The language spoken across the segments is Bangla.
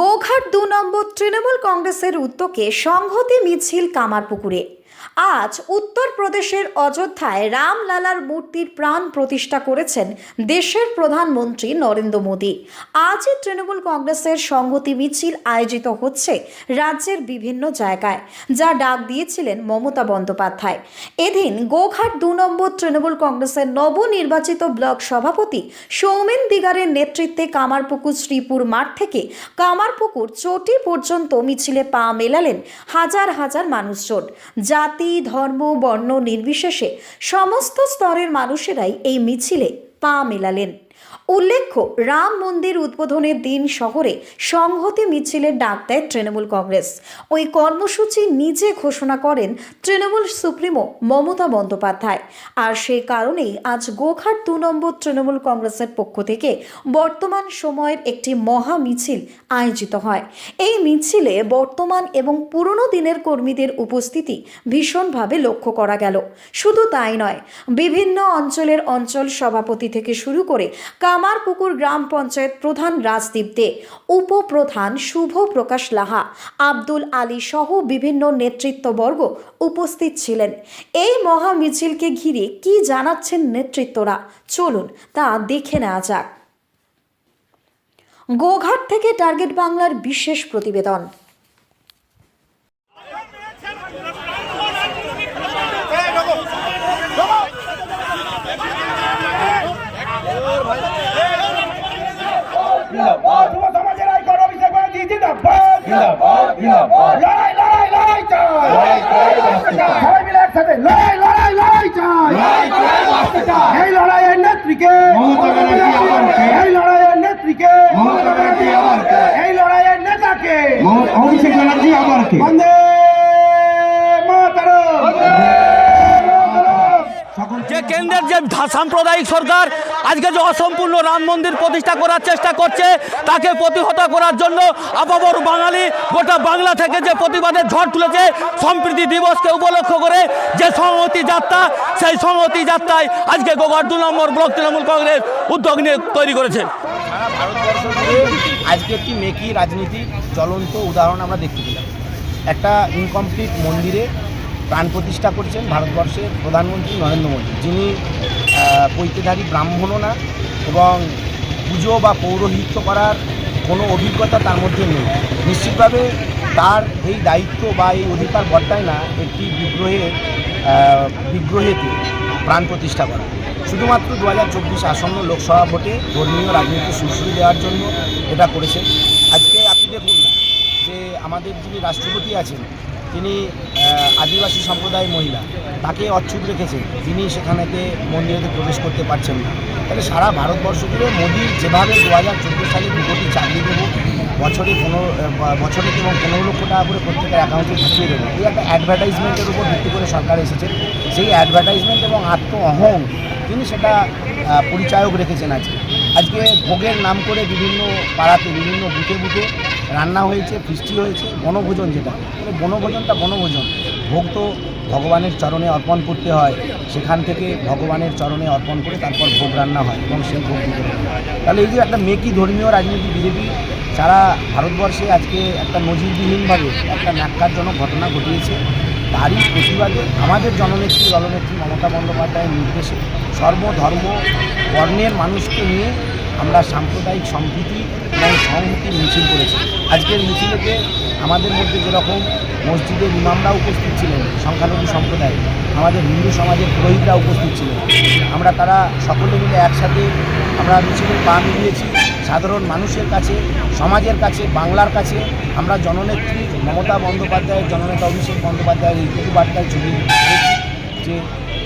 গোঘাট দু নম্বর তৃণমূল কংগ্রেসের উদ্যোগে সংহতি মিছিল কামারপুকুরে। আজ উত্তরপ্রদেশের অযোধ্যায় রামলালার মূর্তির প্রাণ প্রতিষ্ঠা করেছেন দেশের প্রধানমন্ত্রী নরেন্দ্র মোদী। আজই তৃণমূল কংগ্রেসের সংহতি মিছিল আয়োজিত হচ্ছে রাজ্যের বিভিন্ন জায়গায়, যা ডাক দিয়েছিলেন মমতা বন্দ্যোপাধ্যায়। এদিন গোঘাট দু নম্বর তৃণমূল কংগ্রেসের নবনির্বাচিত ব্লক সভাপতি সৌমেন দিগারের নেতৃত্বে কামারপুকুর শ্রীপুর মাঠ থেকে কামারপুকুর চটি পর্যন্ত মিছিলে পা মেলালেন হাজার হাজার মানুষজন। জাতি ধর্ম বর্ণ নির্বিশেষে সমস্ত স্তরের মানুষেরাই এই মিছিলে পা মেলালেন। উল্লেখ্য, রাম মন্দির উদ্বোধনের দিন শহরে সংহতি মিছিলের ডাক দেয় তৃণমূল কংগ্রেস। ওই কর্মসূচি নিজে ঘোষণা করেন তৃণমূল সুপ্রিমো মমতা বন্দ্যোপাধ্যায়। আর সেই কারণেই আজ গোঘাট দু নম্বর তৃণমূল কংগ্রেসের পক্ষ থেকে বর্তমান সময়ের একটি মহা মিছিল আয়োজিত হয়। এই মিছিলে বর্তমান এবং পুরনো দিনের কর্মীদের উপস্থিতি ভীষণভাবে লক্ষ্য করা গেল। শুধু তাই নয়, বিভিন্ন অঞ্চলের অঞ্চল সভাপতি থেকে শুরু করে কামারপুকুর গ্রাম পঞ্চায়েত প্রধান রাজদীপ দে, উপপ্রধান শুভ প্রকাশ লাহা, আব্দুল আলী সহ বিভিন্ন নেতৃত্ববর্গ উপস্থিত ছিলেন। এই মহা মিছিলকে ঘিরে কি জানাচ্ছেন নেতৃত্বরা? চলুন তা দেখে নেওয়া যাক। গোঘাট থেকে টার্গেট বাংলার বিশেষ প্রতিবেদন যুব সমাজের আইকন অভিষেক ব্যানার্জি জিন্দাবাদ জিন্দাবাদ। লড়াই লড়াই লড়াই চাই লড়াই করে বাঁচতে চাই। সবাই মিলে একসাথে লড়াই লড়াই লড়াই চাই লড়াই করে বাঁচতে চাই। এই লড়াইয়ের নেত্রীকে মমতা ব্যানার্জি আমাকে। এই লড়াইয়ের নেত্রীকে মমতা ব্যানার্জি আমাকে। এই লড়াইয়ের নেতাকে অভিষেক ব্যানার্জি আমাকে বন্দে কেন্দ্রের যে সাম্প্রদায়িক সরকার আজকে যে অসম্পূর্ণ রাম মন্দির প্রতিষ্ঠা করার চেষ্টা করছে, তাকে প্রতিহত করার জন্য আপাবর বাঙালি গোটা বাংলা থেকে যে প্রতিবাদের ঝড় তুলেছে, সম্প্রীতি দিবসকে উপলক্ষ করে যে সংহতি যাত্রা, সেই সংহতি যাত্রায় আজকে গোঘাট দু নম্বর ব্লক তৃণমূল কংগ্রেস উদ্যোগ নিয়ে তৈরি করেছে। আজকে একটি মেকি রাজনীতির জ্বলন্ত উদাহরণ আমরা দেখতে পেলাম। একটা ইনকমপ্লিট মন্দিরে প্রাণ প্রতিষ্ঠা করছেন ভারতবর্ষের প্রধানমন্ত্রী নরেন্দ্র মোদী। যিনি পৈতেধারী ব্রাহ্মণও না এবং পুজো বা পৌরোহিত্য করার কোনো অভিজ্ঞতা তার মধ্যে নেই। নিশ্চিতভাবে তার এই দায়িত্ব বা এই অধিকার বর্তায় না একটি বিগ্রহে আহ, বিগ্রহেতে প্রাণ প্রতিষ্ঠা করা। শুধুমাত্র দু হাজার চব্বিশ আসন্ন লোকসভা ভোটে ধর্মীয় রাজনীতি সুশ্রী দেওয়ার জন্য এটা করেছে আজকে আপনি দেখুন না যে আমাদের যিনি রাষ্ট্রপতি আছেন তিনি আদিবাসী সম্প্রদায়ের মহিলা। তাকে অচ্ছুত রেখেছেন। তিনি সেখানেতে মন্দিরেতে প্রবেশ করতে পারছেন না। তাহলে সারা ভারতবর্ষ জুড়ে মোদী যেভাবে দু হাজার চোদ্দ সালে দু কোটি চাকরি দেবো, বছরে পনেরো বছরে এবং পনেরো লক্ষ টাকা করে প্রত্যেকের অ্যাকাউন্টে ঢুকিয়ে দেবো, এই একটা অ্যাডভার্টাইজমেন্টের উপর ভিত্তি করে সরকার এসেছে। সেই অ্যাডভার্টাইজমেন্ট এবং আত্ম অহং তিনি সেটা পরিচায়ক রেখেছেন আজকে। আজকে ভোগের নাম করে বিভিন্ন পাড়াতে, বিভিন্ন বুথে বুথে রান্না হয়েছে, ফিস্টি হয়েছে, বনভোজন যেটা। মানে বনভোজনটা বনভোজন। ভোগ তো ভগবানের চরণে অর্পণ করতে হয়। সেখান থেকে ভগবানের চরণে অর্পণ করে তারপর ভোগ রান্না হয় এবং সেই ভোগ দিতে তাহলে এই যে একটা মেকি ধর্মীয় রাজনীতি, বিজেপি সারা ভারতবর্ষে আজকে একটা নজিরবিহীনভাবে একটা ন্যাক্কারজনক ঘটনা ঘটিয়েছে। তারই প্রতিবাদে আমাদের জননেত্রী, দলনেত্রী মমতা বন্দ্যোপাধ্যায়ের নির্দেশে সর্বধর্ম বর্ণের মানুষকে নিয়ে আমরা সাম্প্রদায়িক সম্প্রীতি এবং সংহতি মিছিল করেছি। আজকের মিছিলেতে আমাদের মধ্যে যেরকম মসজিদের ইমামরা উপস্থিত ছিলেন, সংখ্যালঘু সম্প্রদায়, আমাদের হিন্দু সমাজের পুরোহিতরা উপস্থিত ছিলেন। আমরা তারা সকলে মিলে একসাথে আমরা মিছিলে পা মিলিয়েছি। সাধারণ মানুষের কাছে, সমাজের কাছে, বাংলার কাছে আমরা জননেত্রী মমতা বন্দ্যোপাধ্যায়ের, জননেতা অভিষেক বন্দ্যোপাধ্যায়ের এই প্রতিবাদটায় ছবি যে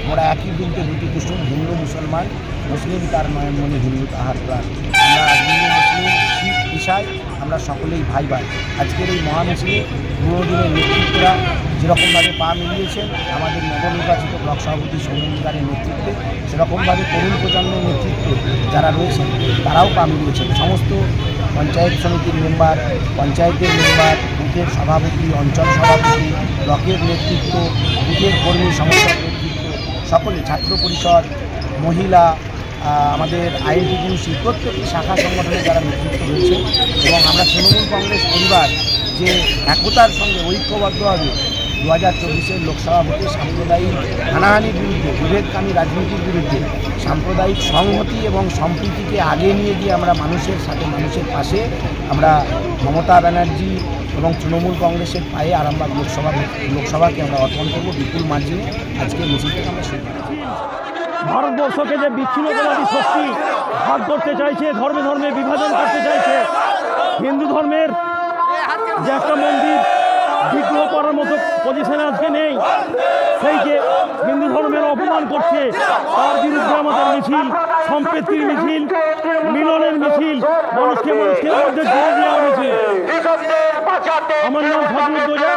আমরা একই বৃন্তে দুটি কুসুম, হিন্দু, মুসলমান, মুসলিম, তার নয়নমণি হিন্দু, তাহার প্রাণ। আমরা হিন্দু, মুসলিম, শিখ ঈশাই আমরা সকলেই ভাই ভাই আজকের এই মহামিছিলে পুরো দিনের নেতৃত্বরা যেরকমভাবে পা মিলিয়েছেন, আমাদের নবনির্বাচিত ব্লক সভাপতি সৌমেন্দ্রারের নেতৃত্বে, সেরকমভাবে তরুণ প্রজন্মের নেতৃত্বে যারা রয়েছেন, তারাও পা মিলিয়েছেন। সমস্ত পঞ্চায়েত সমিতির মেম্বার, পঞ্চায়েতের মেম্বার, বুথের সভাপতি, অঞ্চল সভাপতি, ব্লকের নেতৃত্ব, বুথের কর্মী নেতৃত্ব সকলে, ছাত্র পরিষদ, মহিলা আমাদের আইএনটিটিউসি প্রত্যেকটি শাখা সংগঠনের যারা নেতৃত্ব রয়েছে এবং আমরা তৃণমূল কংগ্রেস পরিবার যে একতার সঙ্গে ঐক্যবদ্ধভাবে দু হাজার চব্বিশের লোকসভা ভোটে সাম্প্রদায়িক হানাহানির বিরুদ্ধে, বিভেদকামী রাজনীতির বিরুদ্ধে সাম্প্রদায়িক সংহতি এবং সম্প্রীতিকে আগে নিয়ে গিয়ে আমরা মানুষের সাথে মানুষের পাশে আমরা মমতা ব্যানার্জি এবং তৃণমূল কংগ্রেসের পায়ে আরামবাগ লোকসভা লোকসভাকে আমরা অর্পণ করব। বিপুল মার্জিনে আজকে মিছিলটাকে আমরা শুরু ভারতবর্ষকে যে বিচ্ছিন্নতাবাদী শক্তি ভাগ করতে চাইছে, ধর্মে ধর্মে বিভাজন করতে চাইছে, হিন্দু ধর্মের যে একটা মন্দির বিগ্রহ করার মতো পজিশনে আজকে নেই সেই যে হিন্দু ধর্মের অপমান করছে মিছিল সম্প্রীতির মিছিল মিলনের মিছিল মানুষকে মানুষের মধ্যে জুড়ে দেওয়া মিছিল আমার নাম ফজলুদ্দোজা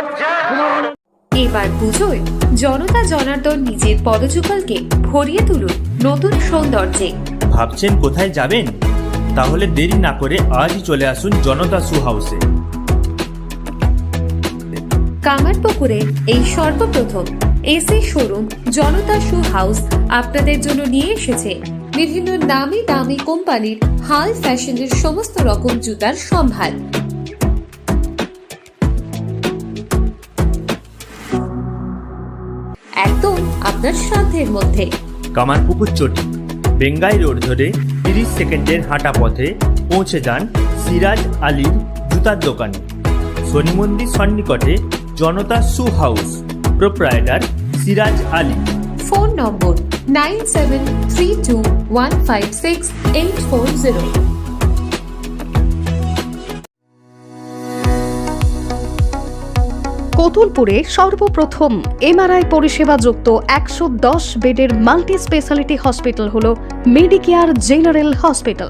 এবার পুজোয় জনতা জনার্দন নিজের পদযুগলকে ভরিয়ে তুলুন নতুন সৌন্দর্যে। ভাবছেন কোথায় যাবেন? তাহলে দেরি না করে আজই চলে আসুন জনতা সু হাউসে। কামারপুকুরে এই সর্বপ্রথম AC showroom, Janata shoe house আপনাদের জন্য নিয়ে এসেছে। বিভিন্ন নামি দামি কোম্পানির হাল ফ্যাশনের সমস্ত রকম জুতার সম্ভার। একদম আপনার সাধ্যের মধ্যে। কামারপুকুর চটি, বেঙ্গাই রোড ধরে তিরিশ সেকেন্ডের হাঁটা পথে পৌঁছে যান সিরাজ আলীর জুতার দোকানে। শনি মন্দির সন্নিকটে জনতা shoe house proprietor Siraj Ali. Phone number nine seven three two one five six eight four zero. কতুলপুরে সর্বপ্রথম এমআরআই পরিষেবা যুক্ত একশো দশ বেডের মাল্টি স্পেশালিটি হসপিটাল হল মেডিকেয়ার জেনারেল হসপিটাল।